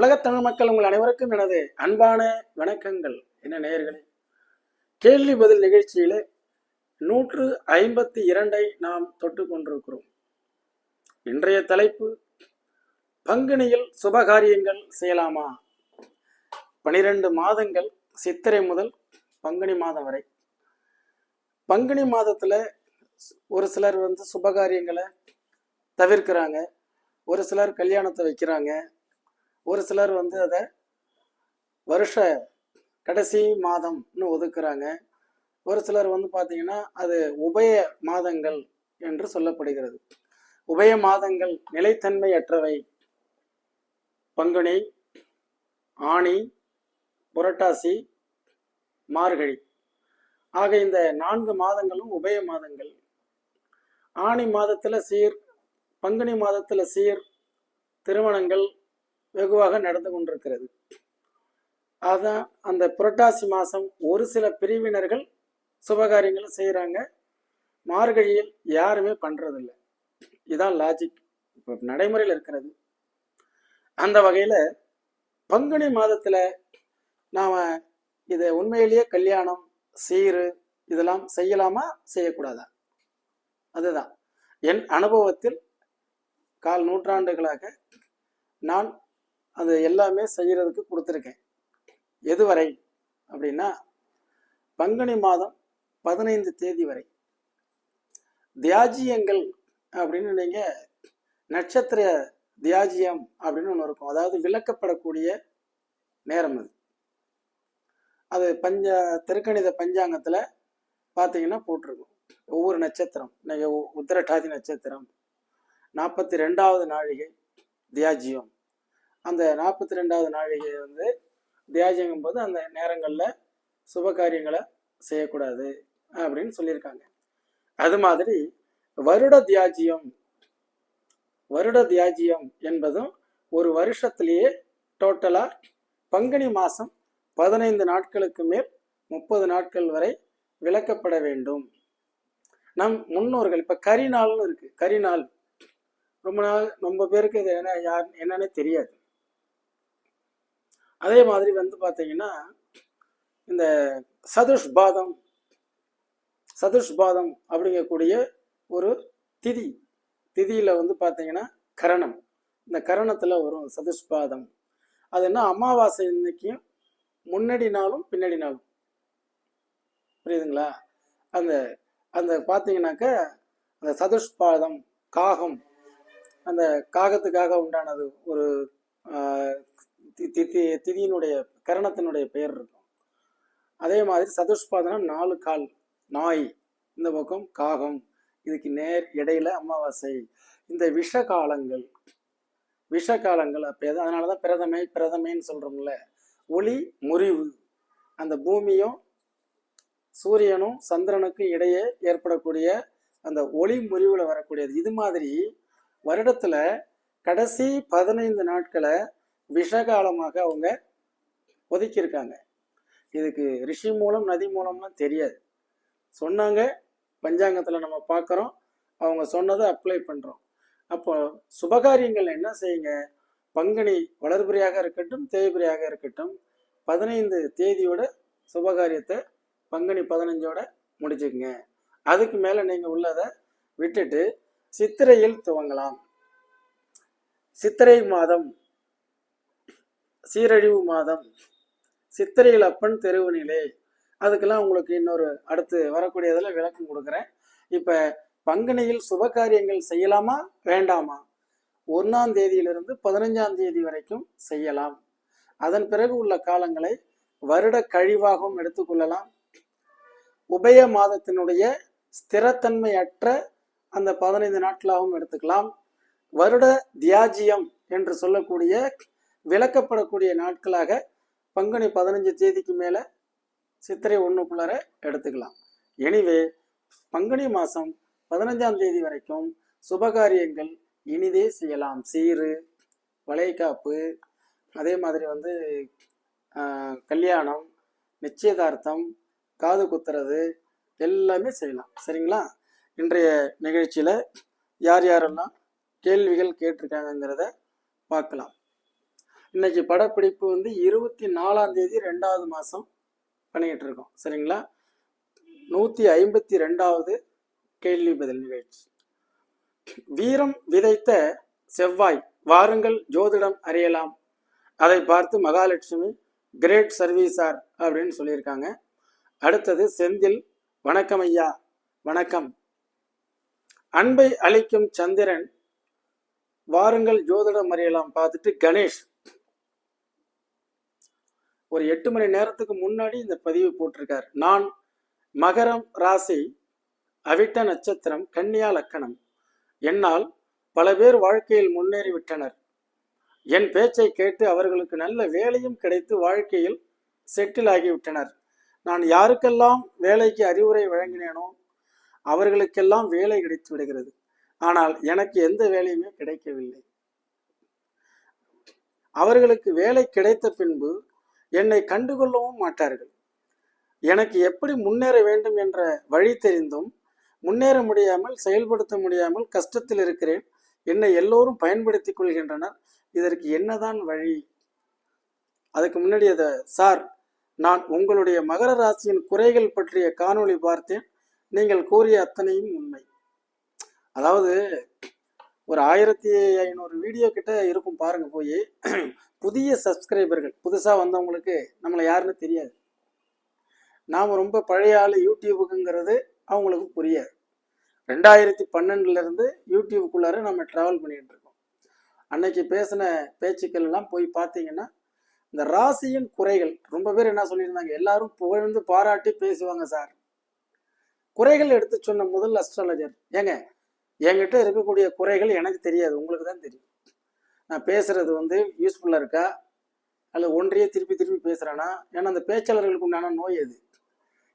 உலகத்தமிழ் மக்கள் உங்கள் அனைவருக்கும் எனது அன்பான வணக்கங்கள். என்ன நேயர்களே? கேள்வி பதில் நிகழ்ச்சியிலே நூற்று ஐம்பத்தி இரண்டை நாம் தொட்டு கொண்டிருக்கிறோம். இன்றைய தலைப்பு பங்குனியில் சுபகாரியங்கள் செய்யலாமா? பனிரெண்டு மாதங்கள் சித்திரை முதல் பங்குனி மாதம் வரை. பங்குனி மாதத்துல ஒரு சிலர் வந்து சுபகாரியங்களை தவிர்க்கிறாங்க. ஒரு சிலர் கல்யாணத்தை வைக்கிறாங்க. ஒரு சிலர் வந்து அதை வருஷ கடைசி மாதம்னு ஒதுக்குறாங்க. ஒரு சிலர் வந்து பார்த்தீங்கன்னா அது உபய மாதங்கள் என்று சொல்லப்படுகிறது. உபய மாதங்கள் நிலைத்தன்மையற்றவை பங்குனி ஆணி புரட்டாசி மார்கழி. ஆக இந்த நான்கு மாதங்களும் உபய மாதங்கள். ஆணி மாதத்தில் சீர் பங்குனி மாதத்தில் சீர் திருமணங்கள் வெகுவாக நடந்து கொண்டிருக்கிறது. அதான் அந்த புரட்டாசி மாதம் ஒரு சில பிரிவினர்கள் சுபகாரியங்களும் செய்கிறாங்க மார்கழியில் யாருமே பண்ணுறதில்ல இதான் லாஜிக் இப்போ நடைமுறையில் இருக்கிறது. அந்த வகையில் பங்குனி மாதத்தில் நாம் இதை உண்மையிலேயே கல்யாணம் சீரு இதெல்லாம் செய்யலாமா செய்யக்கூடாதா? அதுதான். என் அனுபவத்தில் கால் நூற்றாண்டுகளாக நான் அது எல்லாமே செய்கிறதுக்கு கொடுத்துருக்கேன். எதுவரை? அப்படின்னா பங்குனி மாதம் பதினைந்து தேதி வரை. தியாஜியங்கள் அப்படின்னு நீங்கள் நட்சத்திர தியாஜியம் அப்படின்னு ஒன்று இருக்கும். அதாவது விளக்கப்படக்கூடிய நேரம் அது. அது பஞ்ச திருக்கணித பஞ்சாங்கத்தில் பார்த்தீங்கன்னா போட்டிருக்கும். ஒவ்வொரு நட்சத்திரம் நீங்கள் உத்திரட்டாதி நட்சத்திரம் நாற்பத்தி ரெண்டாவது நாழிகை தியாஜியம். அந்த நாற்பத்தி ரெண்டாவது நாழிகை வந்து தியாஜங்கும் போது அந்த நேரங்களில் சுப காரியங்களை செய்யக்கூடாது அப்படின்னு சொல்லியிருக்காங்க. அது மாதிரி வருட தியாஜியம் வருட தியாஜியம் என்பதும் ஒரு வருஷத்திலேயே டோட்டலாக பங்குனி மாதம் பதினைந்து நாட்களுக்கு மேல் முப்பது நாட்கள் வரை விளக்கப்பட வேண்டும். நம் முன்னோர்கள் இப்போ கரிநாள்னு இருக்குது கரிநாள். ரொம்ப நாள் ரொம்ப பேருக்கு இது என்ன யார் என்னன்னே தெரியாது. அதே மாதிரி வந்து பார்த்தீங்கன்னா இந்த சதுஷ்பாதம் சதுஷ்பாதம் அப்படிங்கக்கூடிய ஒரு திதி. திதியில் வந்து பார்த்தீங்கன்னா கரணம். இந்த கரணத்தில் வரும் சதுஷ்பாதம் அது என்ன? அமாவாசை இன்னைக்கும் முன்னாடி நாளும் பின்னாடி நாளும். புரியுதுங்களா? அந்த அந்த பார்த்தீங்கன்னாக்க அந்த சதுஷ்பாதம் காகம். அந்த காகத்துக்காக உண்டானது ஒரு திதியினுடைய கரணத்தினுடைய பெயர் இருக்கும். அதே மாதிரி சதுஷ்பாதனம் நாலு கால் நாய் இந்த பக்கம் காகம் இதுக்கு நேர் இடையில அமாவாசை. இந்த விஷ காலங்கள் விஷ காலங்கள் அப்போ எது அதனால தான் பிரதமை பிரதமைன்னு சொல்கிறோம்ல ஒளி முறிவு. அந்த பூமியும் சூரியனும் சந்திரனுக்கும் இடையே ஏற்படக்கூடிய அந்த ஒளி முறிவில் வரக்கூடியது. இது மாதிரி வருடத்தில் கடைசி பதினைந்து நாட்களை விஷகாலமாக அவங்க ஒதுக்கியிருக்காங்க இதுக்கு ரிஷி மூலம் நதி மூலம்லாம் தெரியாது. சொன்னாங்க பஞ்சாங்கத்தில் நம்ம பார்க்குறோம் அவங்க சொன்னதை அப்ளை பண்ணுறோம் அப்போ சுபகாரியங்கள் என்ன செய்யுங்க? பங்குனி வளர்புறையாக இருக்கட்டும் தேய்புறையாக இருக்கட்டும் பதினைந்து தேதியோட சுபகாரியத்தை பங்குனி பதினஞ்சோட முடிச்சுக்குங்க. அதுக்கு மேலே நீங்கள் உள்ளதை விட்டுட்டு சித்திரையில் துவங்கலாம். சித்திரை மாதம் சீரழிவு மாதம். சித்திரையில் அப்பன் தெருவுநிலை. அதுக்கெல்லாம் உங்களுக்கு இன்னொரு அடுத்து வரக்கூடியதில் விளக்கம் கொடுக்குறேன். இப்போ பங்குனியில் சுபகாரியங்கள் செய்யலாமா? வேண்டாமா? ஒன்றாம் தேதியிலிருந்து பதினஞ்சாம் தேதி வரைக்கும் செய்யலாம். அதன் பிறகு உள்ள காலங்களை வருட கழிவாகவும் எடுத்துக்கொள்ளலாம் உபய மாதத்தினுடைய ஸ்திரத்தன்மையற்ற அந்த பதினைந்து நாட்களாகவும் எடுத்துக்கலாம். வருட தியாஜியம் என்று சொல்லக்கூடிய விளக்கப்படக்கூடிய நாட்களாக பங்குனி பதினஞ்சு தேதிக்கு மேலே சித்திரை ஒன்றுக்குள்ளார எடுத்துக்கலாம். எனிவே பங்குனி மாதம் பதினஞ்சாம் தேதி வரைக்கும் சுபகாரியங்கள் இனிதே செய்யலாம். சீரு வளைகாப்பு அதே மாதிரி வந்து கல்யாணம் நிச்சயதார்த்தம் காது குத்துறது எல்லாமே செய்யலாம். சரிங்களா? இன்றைய நிகழ்ச்சியில் யார் யாரெல்லாம் கேள்விகள் கேட்டிருக்காங்கங்கிறத பார்க்கலாம். இன்னைக்கு படப்பிடிப்பு வந்து இருபத்தி நாலாம் தேதி ரெண்டாவது மாதம் பண்ணிக்கிட்டு இருக்கோம் சரிங்களா? நூற்றி ஐம்பத்தி ரெண்டாவது கேள்வி பதில் நிகழ்ச்சி. வீரம் விதைத்த செவ்வாய் வாருங்கள் ஜோதிடம் அறியலாம். அதை பார்த்து மகாலட்சுமி கிரேட் சர்வீசார் அப்படின்னு சொல்லியிருக்காங்க. அடுத்தது செந்தில் வணக்கம் ஐயா வணக்கம். அன்பை அளிக்கும் சந்திரன் வாருங்கள் ஜோதிடம் அறியலாம் பார்த்துட்டு கணேஷ் ஒரு எட்டு மணி நேரத்துக்கு முன்னாடி இந்த பதிவு போட்டிருக்கார். நான் மகரம் ராசி அவிட்ட நட்சத்திரம் கன்னியா லக்கணம். என்னால் பல பேர் வாழ்க்கையில் முன்னேறி விட்டனர் என் பேச்சை கேட்டு அவர்களுக்கு நல்ல வேலையும் கிடைத்து வாழ்க்கையில் செட்டில் ஆகிவிட்டனர். நான் யாருக்கெல்லாம் வேலைக்கு அறிவுரை வழங்கினேனோ அவர்களுக்கெல்லாம் வேலை கிடைத்து விடுகிறது. ஆனால் எனக்கு எந்த வேலையுமே கிடைக்கவில்லை. அவர்களுக்கு வேலை கிடைத்த பின்பு என்னை கண்டுகொள்ளவும் மாட்டார்கள். எனக்கு எப்படி முன்னேற வேண்டும் என்ற வழி தெரிந்தும் முன்னேற முடியாமல் செயல்படுத்த முடியாமல் கஷ்டத்தில் இருக்கிறேன். என்னை எல்லோரும் பயன்படுத்திக் கொள்கின்றனர். இதற்கு என்னதான் வழி? அதுக்கு முன்னாடி அதை சார் நான் உங்களுடைய மகர ராசியின் குறைகள் பற்றிய காணொளி பார்த்தேன். நீங்கள் கூறிய அத்தனையும் உண்மை. அதாவது ஒரு ஆயிரத்தி ஐநூறு வீடியோ கிட்ட இருக்கும் பாருங்க போய். புதிய சப்ஸ்கிரைபர்கள் புதுசாக வந்தவங்களுக்கு நம்மளை யாருன்னு தெரியாது. நாம் ரொம்ப பழைய ஆள் யூடியூபுக்குங்கிறது அவங்களுக்கு புரியாது. ரெண்டாயிரத்தி பன்னெண்டுலேருந்து யூடியூபுக்குள்ளார நம்ம ட்ராவல் பண்ணிட்டு இருக்கோம். அன்னைக்கு பேசின பேச்சுக்கள் எல்லாம் போய் பார்த்தீங்கன்னா இந்த ராசியின் குறைகள் ரொம்ப பேர் என்ன சொல்லியிருந்தாங்க? எல்லாரும் புகழ்ந்து பாராட்டி பேசுவாங்க சார். குறைகள் எடுத்து சொன்ன முதல் அஸ்ட்ராலஜர் ஏங்க என்கிட்ட இருக்கக்கூடிய குறைகள் எனக்கு தெரியாது உங்களுக்கு தான் தெரியும். நான் பேசுறது வந்து யூஸ்ஃபுல்லாக இருக்கா? அல்லது ஒன்றையே திருப்பி திருப்பி பேசுகிறேனா ஏன்னா அந்த பேச்சாளர்களுக்கு உண்டான நோய் அது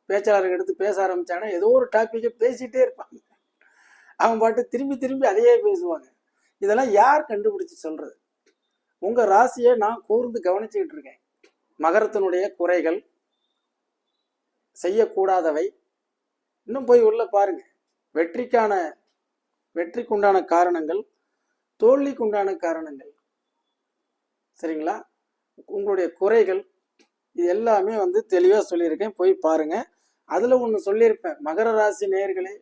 பேச்சாளர்கள் எடுத்து பேச ஆரம்பிச்சாங்கன்னா ஏதோ ஒரு டாப்பிக்கை பேசிகிட்டே இருப்பாங்க. அவங்க பாட்டு திரும்பி திரும்பி அதையே பேசுவாங்க. இதெல்லாம் யார் கண்டுபிடிச்சு சொல்கிறது உங்கள் ராசியை நான் கூர்ந்து கவனிச்சுக்கிட்டு இருக்கேன். மகரத்தினுடைய குறைகள் செய்யக்கூடாதவை. இன்னும் போய் உள்ளே பாருங்க. வெற்றிக்கான வெற்றிக்குண்டான காரணங்கள் தோல்விக்குண்டான காரணங்கள். சரிங்களா? உங்களுடைய குறைகள் இது எல்லாமே வந்து தெளிவாக சொல்லியிருக்கேன். போய் பாருங்க. அதில் ஒன்று சொல்லியிருப்பேன். மகர ராசி நேர்களே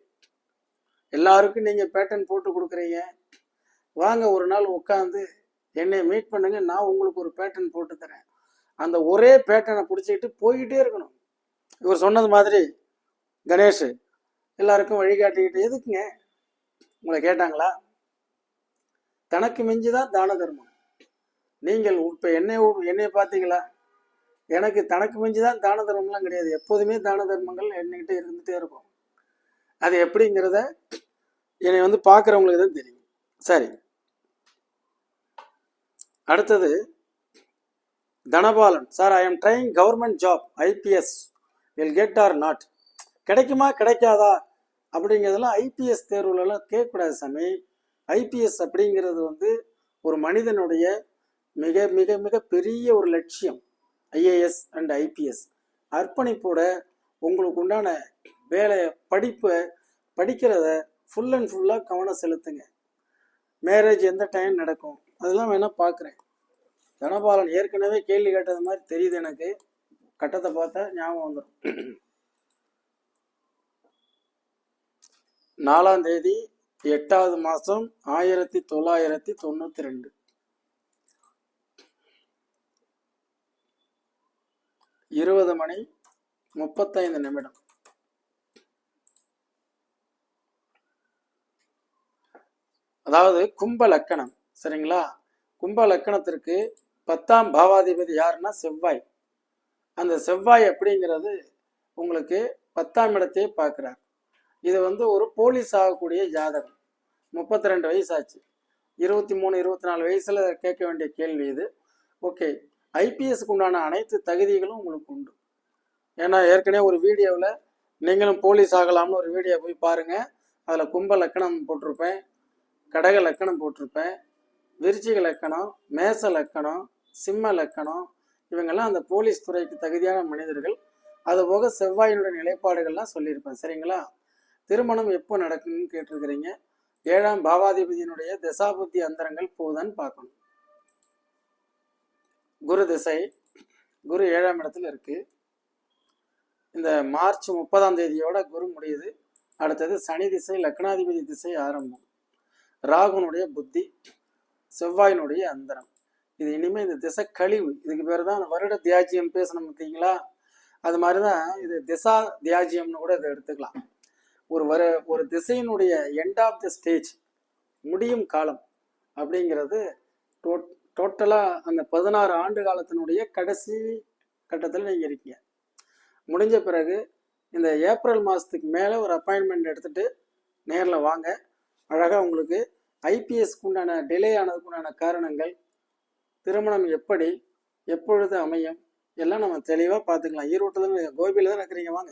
எல்லாருக்கும் நீங்கள் பேட்டர்ன் போட்டு கொடுக்குறீங்க. வாங்க ஒரு நாள் உட்காந்து என்னை மீட் பண்ணுங்க. நான் உங்களுக்கு ஒரு பேட்டர்ன் போட்டு தரேன். அந்த ஒரே பேட்டர்னை பிடிச்சிக்கிட்டு போய்கிட்டே இருக்கணும். இவர் சொன்னது மாதிரி கணேஷ் எல்லாருக்கும் வழிகாட்டிக்கிட்டு எதுக்குங்க? உங்களை கேட்டாங்களா? தனக்கு மிஞ்சி தான் தான தர்மம். நீங்கள் இப்போ என்னை என்னை பார்த்தீங்களா? எனக்கு தனக்கு மிஞ்சி தான் தான தர்மம்லாம் கிடையாது. எப்போதுமே தான தர்மங்கள் என்கிட்ட இருந்துகிட்டே இருக்கும். அது எப்படிங்கிறத என்னை வந்து பார்க்குறவங்களுக்கு தான் தெரியும். சரி. அடுத்தது Dhanapalan. Sir I am trying government job IPS will get or not கிடைக்குமா கிடைக்காதா? அப்படிங்கிறதெல்லாம் ஐபிஎஸ் தேர்வுலலாம் கேட்கக்கூடாது சாமி. ஐபிஎஸ் அப்படிங்கிறது வந்து ஒரு மனிதனுடைய மிக மிக மிக பெரிய ஒரு லட்சியம். IAS and IPS. அர்ப்பணிப்போட உங்களுக்கு உண்டான வேலையை படிப்பை படிக்கிறத ஃபுல் அண்ட் ஃபுல்லாக கவனம் செலுத்துங்க. மேரேஜ் எந்த டைம் நடக்கும்? அதெல்லாம் வேணால் பார்க்குறேன் தனபாலன் ஏற்கனவே கேள்வி கேட்டது மாதிரி தெரியுது எனக்கு. கட்டத்தை பார்த்தா ஞாபகம் வந்துடும் நாலாம் தேதி எட்டாவது மாதம் ஆயிரத்தி தொள்ளாயிரத்தி தொண்ணூற்றி ரெண்டு இருபது மணி முப்பத்தைந்து நிமிடம். அதாவது கும்ப லக்கணம் சரிங்களா? கும்ப லக்கணத்திற்கு பத்தாம் பாவாதிபதி யாருன்னா செவ்வாய். அந்த செவ்வாய் அப்படிங்கிறது உங்களுக்கு பத்தாம் இடத்தையே பார்க்குறார். இது வந்து ஒரு போலீஸ் ஆகக்கூடிய ஜாதகம். முப்பத்தி ரெண்டு வயசு ஆச்சு இருபத்தி மூணு இருபத்தி நாலு வயசில் கேட்க வேண்டிய கேள்வி இது. ஓகே. ஐபிஎஸ்க்கு உண்டான அனைத்து தகுதிகளும் உங்களுக்கு உண்டு. ஏன்னா ஏற்கனவே ஒரு வீடியோவில் நீங்களும் போலீஸ் ஆகலாம்னு ஒரு வீடியோ போய் பாருங்கள் அதில் கும்ப லக்கணம் போட்டிருப்பேன் கடக லக்கணம் போட்டிருப்பேன் விருச்சிக லக்கணம் மேச லக்கணம் சிம்ம லக்கணம் இவங்கெல்லாம் அந்த போலீஸ் துறைக்கு தகுதியான மனிதர்கள். அதுபோக செவ்வாயினுடைய நிலைப்பாடுகள்லாம் சொல்லியிருப்பேன். சரிங்களா? திருமணம் எப்போ நடக்கும்னு கேட்டிருக்கிறீங்க. ஏழாம் பாவாதிபதியினுடைய தசாபுத்தி அந்தரங்கள் போதான்னு பார்க்கணும். குரு திசை குரு ஏழாம் இடத்துல இருக்கு. இந்த மார்ச் முப்பதாம் தேதியோட குரு முடியுது. அடுத்தது சனி திசை லக்னாதிபதி திசை ஆரம்பம். ராகுனுடைய புத்தி செவ்வாயினுடைய அந்தரம். இது இனிமே இந்த திசை கழிவு. இதுக்கு பேர் தான் வருட தியாஜியம் பேசணும் பார்த்தீங்களா? அது மாதிரி தான் இது திசா தியாஜியம்னு கூட இதை எடுத்துக்கலாம். ஒரு வர ஒரு திசையினுடைய எண்ட் ஆஃப் த ஸ்டேஜ் முடியும் காலம் அப்படிங்கிறது டோ டோட்டலாக அந்த பதினாறு ஆண்டு காலத்தினுடைய கடைசி கட்டத்தில் நீங்கள் இருக்கீங்க. முடிஞ்ச பிறகு இந்த ஏப்ரல் மாதத்துக்கு மேலே ஒரு அப்பாயின்மெண்ட் எடுத்துகிட்டு நேரில் வாங்க. அழகாக உங்களுக்கு ஐபிஎஸ்க்கு உண்டான டிலே ஆனதுக்கு உண்டான காரணங்கள் திருமணம் எப்படி எப்பொழுது அமையும் எல்லாம் நம்ம தெளிவாக பார்த்துக்கலாம். ஈரோட்டில் தான் கோபியில் தான் இருக்கிறீங்க. வாங்க.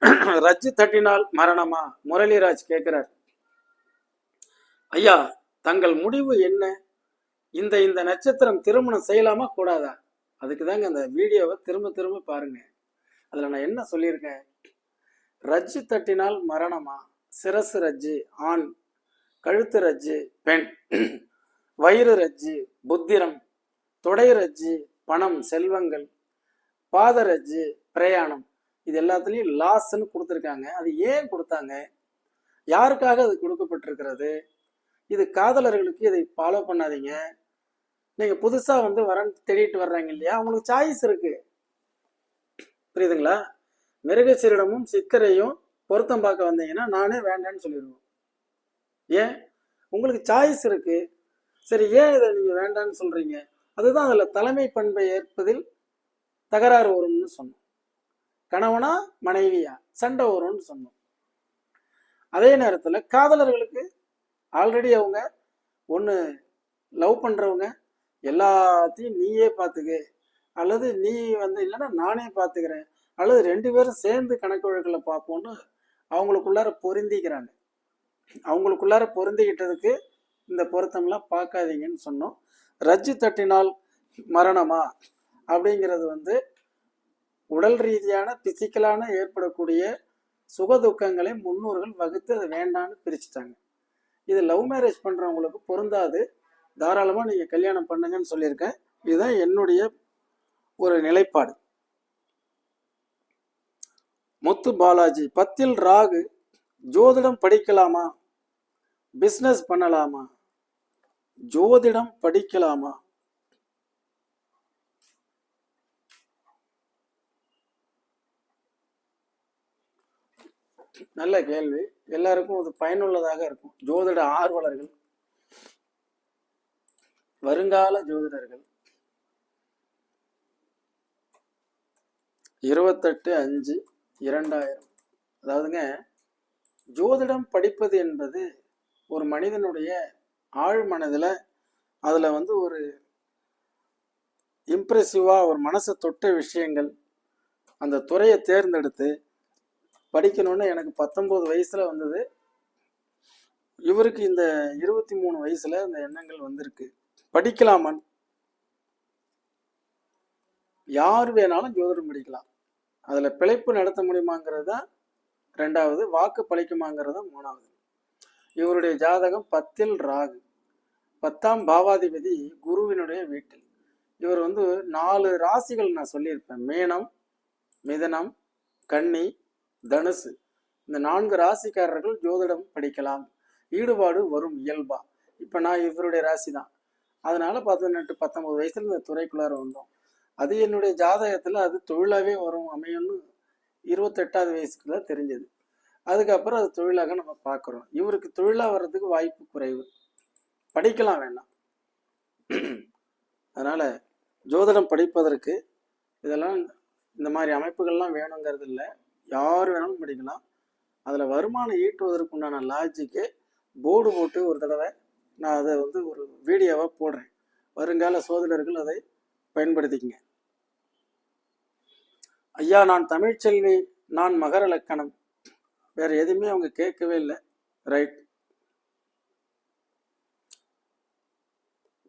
ரஜ்ஜு தட்டினால் மரணமா? முரளிராஜ் கேட்கிறார். ஐயா தங்கள் முடிவு என்ன? இந்த இந்த நட்சத்திரம் திருமணம் செய்யலாமா? கூடாதா? அதுக்கு தாங்க அந்த வீடியோவை திரும்ப திரும்ப பாருங்க. அதில் நான் என்ன சொல்லியிருக்கேன்? ரஜ்ஜு தட்டினால் மரணமா? சிரசு ரஜ்ஜு ஆண். கழுத்து ரஜ்ஜு பெண். வயிறு ரஜ்ஜு புத்திரம். தொடை ரஜ்ஜு பணம் செல்வங்கள். பாத ரஜ்ஜு பிரயாணம். இது எல்லாத்துலேயும் லாஸ்ன்னு கொடுத்துருக்காங்க. அது ஏன் கொடுத்தாங்க? யாருக்காக அது கொடுக்கப்பட்டிருக்கிறது? இது காதலர்களுக்கு இதை ஃபாலோ பண்ணாதீங்க. நீங்கள் புதுசாக வந்து வரன் தேடிட்டு வர்றாங்க இல்லையா? அவங்களுக்கு சாய்ஸ் இருக்கு. புரியுதுங்களா? மிருகச்சீரிடமும் சிக்கரையும் பொருத்தம் பார்க்க வந்தீங்கன்னா நானே வேண்டான்னு சொல்லிடுவோம் ஏன்? உங்களுக்கு சாய்ஸ் இருக்கு. சரி ஏன் இதை நீங்கள் வேண்டான்னு சொல்றீங்க? அதுதான் அதில் தலைமை பண்பை ஏற்பதில் தகராறு வரும்னு சொன்னோம். கணவனா மனைவியா? சண்டை வரும்னு சொன்னோம். அதே நேரத்தில் காதலர்களுக்கு ஆல்ரெடி அவங்க ஒன்று லவ் பண்ணுறவங்க எல்லாத்தையும் நீயே பார்த்துக்க அல்லது நீ வந்து இல்லைன்னா நானே பார்த்துக்கிறேன் அல்லது ரெண்டு பேரும் சேர்ந்து கணக்கு வழக்கில் பார்ப்போம்னு அவங்களுக்குள்ளார பொருந்திக்கிறாங்க. அவங்களுக்குள்ளார பொருந்திக்கிட்டதுக்கு இந்த பொருத்தம்லாம் பார்க்காதீங்கன்னு சொன்னோம். ரஜ்ஜு தட்டினால் மரணமா? அப்படிங்கிறது வந்து உடல் ரீதியான பிசிக்கலான ஏற்படக்கூடிய சுக துக்கங்களை முன்னோர்கள் வகுத்து அதை வேண்டான்னு பிரிச்சுட்டாங்க. இது லவ் மேரேஜ் பண்ணுறவங்களுக்கு பொருந்தாது. தாராளமாக நீங்கள் கல்யாணம் பண்ணுங்கன்னு சொல்லியிருக்கேன். இதுதான் என்னுடைய ஒரு நிலைப்பாடு. முத்து பாலாஜி பத்தில் ராகு ஜோதிடம் படிக்கலாமா? பிஸ்னஸ் பண்ணலாமா? ஜோதிடம் படிக்கலாமா? நல்ல கேள்வி. எல்லாருக்கும் அது பயனுள்ளதாக இருக்கும். ஜோதிட ஆர்வலர்கள் வருங்கால ஜோதிடர்கள் இருபத்தெட்டு அஞ்சு இரண்டாயிரம். அதாவதுங்க ஜோதிடம் படிப்பது என்பது ஒரு மனிதனுடைய ஆழ் மனதில் அதில் வந்து ஒரு இம்ப்ரெசிவாக ஒரு மனசை தொட்ட விஷயங்கள் அந்த துறையை தேர்ந்தெடுத்து படிக்கணும்னு எனக்கு பத்தொம்போது வயசில் வந்தது. இவருக்கு இந்த இருபத்தி மூணு வயசுல இந்த எண்ணங்கள் வந்திருக்கு. படிக்கலாமான்? யார் வேணாலும் ஜோதிடம் படிக்கலாம். அதில் பிழைப்பு நடத்த முடியுமாங்கிறது? தான் ரெண்டாவது வாக்கு பழிக்குமாங்கிறது தான் மூணாவது. இவருடைய ஜாதகம் பத்தில் ராகு. பத்தாம் பாவாதிபதி குருவினுடைய வீட்டில். இவர் வந்து நாலு ராசிகள் நான் சொல்லியிருப்பேன். மேனம் மிதனம் கன்னி தனுசு. இந்த நான்கு ராசிக்காரர்கள் ஜோதிடம் படிக்கலாம். ஈடுபாடு வரும் இயல்பா. இப்போ நான் இவருடைய ராசி தான் அதனால பதினெட்டு பத்தொன்பது வயசுல இந்த துறைக்குள்ளார வந்தோம். அது என்னுடைய ஜாதகத்தில் அது தொழிலாகவே வரும் அமையும்னு இருபத்தெட்டாவது வயசுக்குள்ள தெரிஞ்சது. அதுக்கப்புறம் அது தொழிலாக நம்ம பார்க்குறோம் இவருக்கு தொழிலாக வர்றதுக்கு வாய்ப்பு குறைவு. படிக்கலாம் வேண்டாம். அதனால் ஜோதிடம் படிப்பதற்கு இதெல்லாம் இந்த மாதிரி அமைப்புகள்லாம் வேணுங்கிறது இல்லை யார் வேணாலும் படிக்கலாம். அதில் வருமானம் ஈட்டுவதற்குண்டான லாஜிக்கு போர்டு போட்டு ஒரு தடவை நான் அதை வந்து ஒரு வீடியோவாக போடுறேன். வருங்கால சோதனர்கள் அதை பயன்படுத்திக்கங்க. ஐயா நான் தமிழ்ச்செல்வி நான் மகர லக்கணம். வேற எதுவுமே அவங்க கேட்கவே இல்லை. ரைட்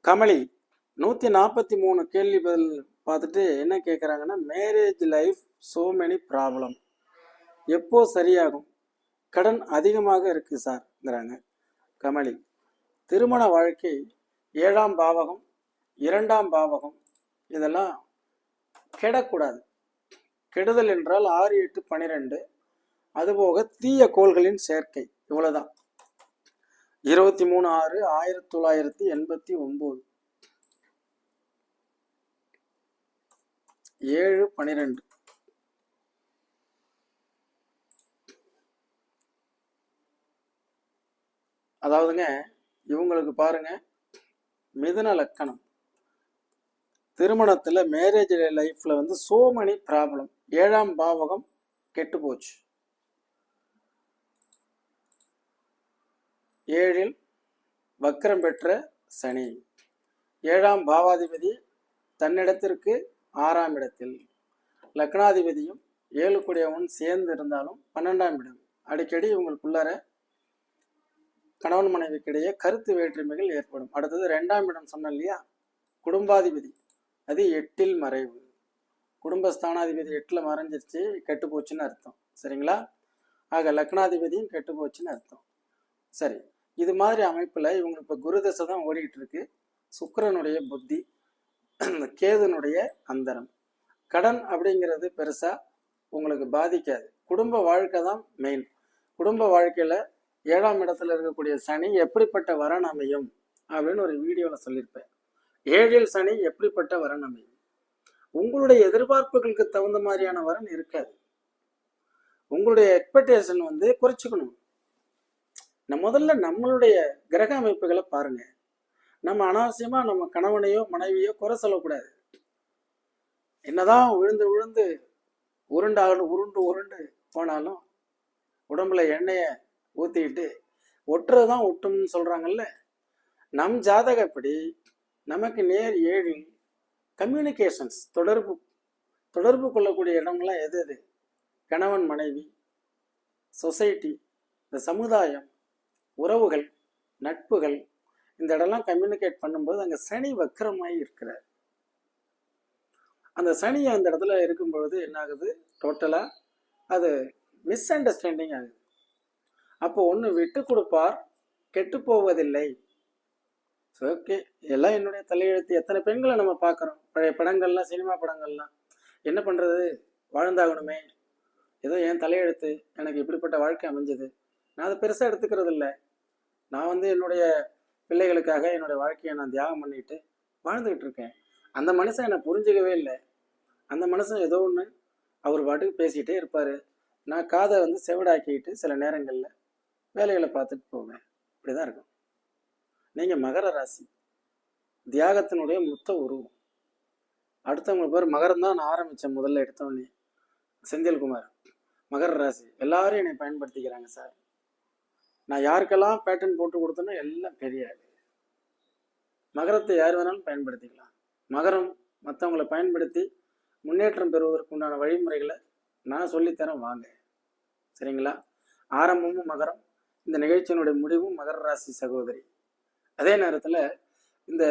கமலி நூற்றி நாற்பத்தி மூணு கேள்வி பதில் பார்த்துட்டு என்ன கேட்குறாங்கன்னா marriage life so many problem எப்போ சரியாகும்? கடன் அதிகமாக இருக்கு சார்ங்கிறாங்க. கமலி திருமண வாழ்க்கை ஏழாம் பாவகம் இரண்டாம் பாவகம் இதெல்லாம் கெடக்கூடாது. கெடுதல் என்றால் ஆறு எட்டு பனிரெண்டு. அதுபோக தீய கோள்களின் சேர்க்கை இவ்வளோதான் இருபத்தி மூணு ஆறு ஆயிரத்தி தொள்ளாயிரத்தி எண்பத்தி ஒன்பது. ஏழு பனிரெண்டு. அதாவதுங்க இவங்களுக்கு பாருங்க மிதுன லக்கணம். திருமணத்தில் மேரேஜ் லைஃப்பில் வந்து சோ மெனி ப்ராப்ளம் ஏழாம் பாவகம் கெட்டு போச்சு. ஏழில் வக்கரம் பெற்ற சனி. ஏழாம் பாவாதிபதி தன்னிடத்திற்கு ஆறாம் இடத்தில். லக்னாதிபதியும் ஏழு கூடியவன் சேர்ந்து இருந்தாலும் பன்னெண்டாம் இடம். அடிக்கடி இவங்களுக்குள்ளார கணவன் மனைவிக்கிடையே கருத்து வேற்றுமைகள் ஏற்படும். அடுத்தது ரெண்டாம் இடம் சொன்னேன் இல்லையா? குடும்பாதிபதி. அது எட்டில் மறைவு. குடும்பஸ்தானாதிபதி எட்டில் மறைஞ்சிருச்சு கெட்டு போச்சுன்னு அர்த்தம். சரிங்களா? ஆக லக்னாதிபதியும் கெட்டு போச்சுன்னு அர்த்தம். சரி. இது மாதிரி அமைப்பில் இவங்களுக்கு இப்போ குரு தசை தான் ஓடிக்கிட்டு இருக்கு சுக்கரனுடைய புத்தி கேதுனுடைய அந்தரம். கடன் அப்படிங்கிறது பெருசாக உங்களுக்கு பாதிக்காது. குடும்ப வாழ்க்கை தான் மெயின் குடும்ப வாழ்க்கையில் ஏழாம் இடத்துல இருக்கக்கூடிய சனி எப்படிப்பட்ட வரன் அமையும் அப்படின்னு ஒரு வீடியோவில் சொல்லியிருப்பேன். ஏழில் சனி எப்படிப்பட்ட வரன் அமையும்? உங்களுடைய எதிர்பார்ப்புகளுக்கு தகுந்த மாதிரியான வரன் இருக்காது. உங்களுடைய எக்ஸ்பெக்டேஷன் வந்து குறைச்சிக்கணும். நம்ம முதல்ல நம்மளுடைய கிரக அமைப்புகளை பாருங்க. நம்ம அனாவசியமா நம்ம கணவனையோ மனைவியோ குறை சொல்லக்கூடாது. என்னதான் விழுந்து விழுந்து உருண்டாகணும் உருண்டு உருண்டு போனாலும் உடம்புல எண்ணெயை ஊற்றிக்கிட்டு ஒட்டுறது தான் ஒட்டும்னு சொல்கிறாங்கல்ல நம் ஜாதகப்படி நமக்கு நேர் ஏழில் கம்யூனிகேஷன்ஸ் தொடர்பு தொடர்பு கொள்ளக்கூடிய இடம்லாம் எது எது கணவன் மனைவி சொசைட்டி இந்த சமுதாயம் உறவுகள் நட்புகள் இந்த இடம்லாம் கம்யூனிகேட் பண்ணும்போது அங்கே சனி வக்கரமாய் இருக்கிறார். அந்த சனி அந்த இடத்துல இருக்கும் பொழுது என்ன ஆகுது டோட்டலாக அது மிஸ் அண்டர்ஸ்டாண்டிங் ஆகுது. அப்போ ஒன்று விட்டு கொடுப்பார் கெட்டு போவதில்லை. ஓகே எல்லாம் என்னுடைய தலையெழுத்து. எத்தனை பெண்களை நம்ம பார்க்குறோம்? பழைய படங்கள்லாம் சினிமா படங்கள்லாம். என்ன பண்ணுறது வாழ்ந்தாகணுமே. ஏதோ என் தலையெழுத்து. எனக்கு இப்படிப்பட்ட வாழ்க்கை அமைஞ்சது. நான் அதை பெருசாக எடுத்துக்கிறது இல்லை நான் வந்து என்னுடைய பிள்ளைகளுக்காக என்னுடைய வாழ்க்கையை நான் தியாகம் பண்ணிட்டு வாழ்ந்துக்கிட்டு இருக்கேன். அந்த மனுஷன் என்னை புரிஞ்சுக்கவே இல்லை. அந்த மனுஷன் ஏதோ ஒன்று அவர் பாட்டுக்கு பேசிக்கிட்டே இருப்பார். நான் காதை வந்து செவிடாக்கிட்டு சில நேரங்களில் வேலைகளை பார்த்துட்டு போவேன். இப்படி தான் இருக்கும். நீங்கள் மகர ராசி. தியாகத்தினுடைய மொத்த உருவம். அடுத்தவங்க பேர் மகரம் தான் நான் ஆரம்பித்தேன் முதல்ல எடுத்தோடனே. செந்தில்குமார் மகர ராசி. எல்லாரும் என்னை பயன்படுத்திக்கிறாங்க சார் நான் யாருக்கெல்லாம் பேட்டர்ன் போட்டு கொடுத்தனோ எல்லாம் பெரிய மகரத்தை யார் வேணாலும் பயன்படுத்திக்கலாம். மகரம் மற்றவங்களை பயன்படுத்தி முன்னேற்றம் பெறுவதற்கு உண்டான வழிமுறைகளை நான் சொல்லித்தரேன். வாங்க. சரிங்களா? ஆரம்பமும் மகரம் இந்த நிகழ்ச்சியினுடைய முடிவும் மகர ராசி சகோதரி. அதே நேரத்தில் இந்த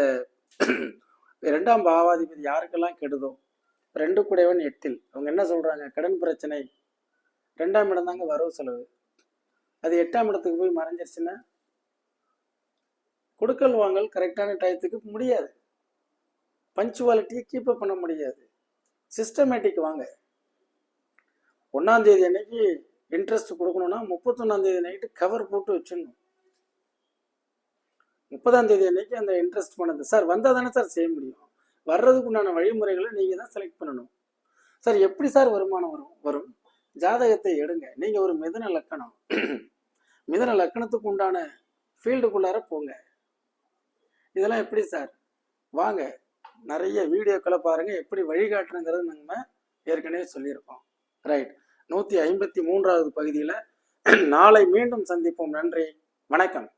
ரெண்டாம் பாவாதிபதி யாருக்கெல்லாம் கெடுதோ ரெண்டு கூடையவன் எட்டில். அவங்க என்ன சொல்றாங்க? கடன் பிரச்சனை. ரெண்டாம் இடம் தாங்க வரவு செலவு. அது எட்டாம் இடத்துக்கு போய் மறைஞ்சிருச்சுன்னா கொடுக்கல் வாங்கல் கரெக்டான டயத்துக்கு முடியாது. பஞ்சுவாலிட்டியை கீப் அப் பண்ண முடியாது. சிஸ்டமேட்டிக் வாங்க. ஒன்றாம் தேதி அன்னைக்கு இன்ட்ரெஸ்ட் கொடுக்கணும்னா முப்பத்தொன்னாந்தேதி நைட்டு கவர் போட்டு வச்சிடணும். முப்பதாம் தேதி அன்னைக்கு அந்த இன்ட்ரெஸ்ட் பண்ணது. சார் வந்தால் தானே சார் செய்ய முடியும். வர்றதுக்கு உண்டான வழிமுறைகளை நீங்கள் தான் செலக்ட் பண்ணணும். சார் எப்படி சார் வருமானம் வரும்? வரும். ஜாதகத்தை எடுங்க. நீங்கள் ஒரு மிதன லக்கணம். மிதன லக்கணத்துக்கு உண்டான ஃபீல்டுக்குள்ளார போங்க. இதெல்லாம் எப்படி சார் வாங்க. நிறைய வீடியோக்களை பாருங்கள் எப்படி வழிகாட்டுறங்கிறது நம்ம ஏற்கனவே சொல்லியிருக்கோம். ரைட் நூற்றி ஐம்பத்தி மூன்றாவது பகுதியில் நாளை மீண்டும் சந்திப்போம். நன்றி. வணக்கம்.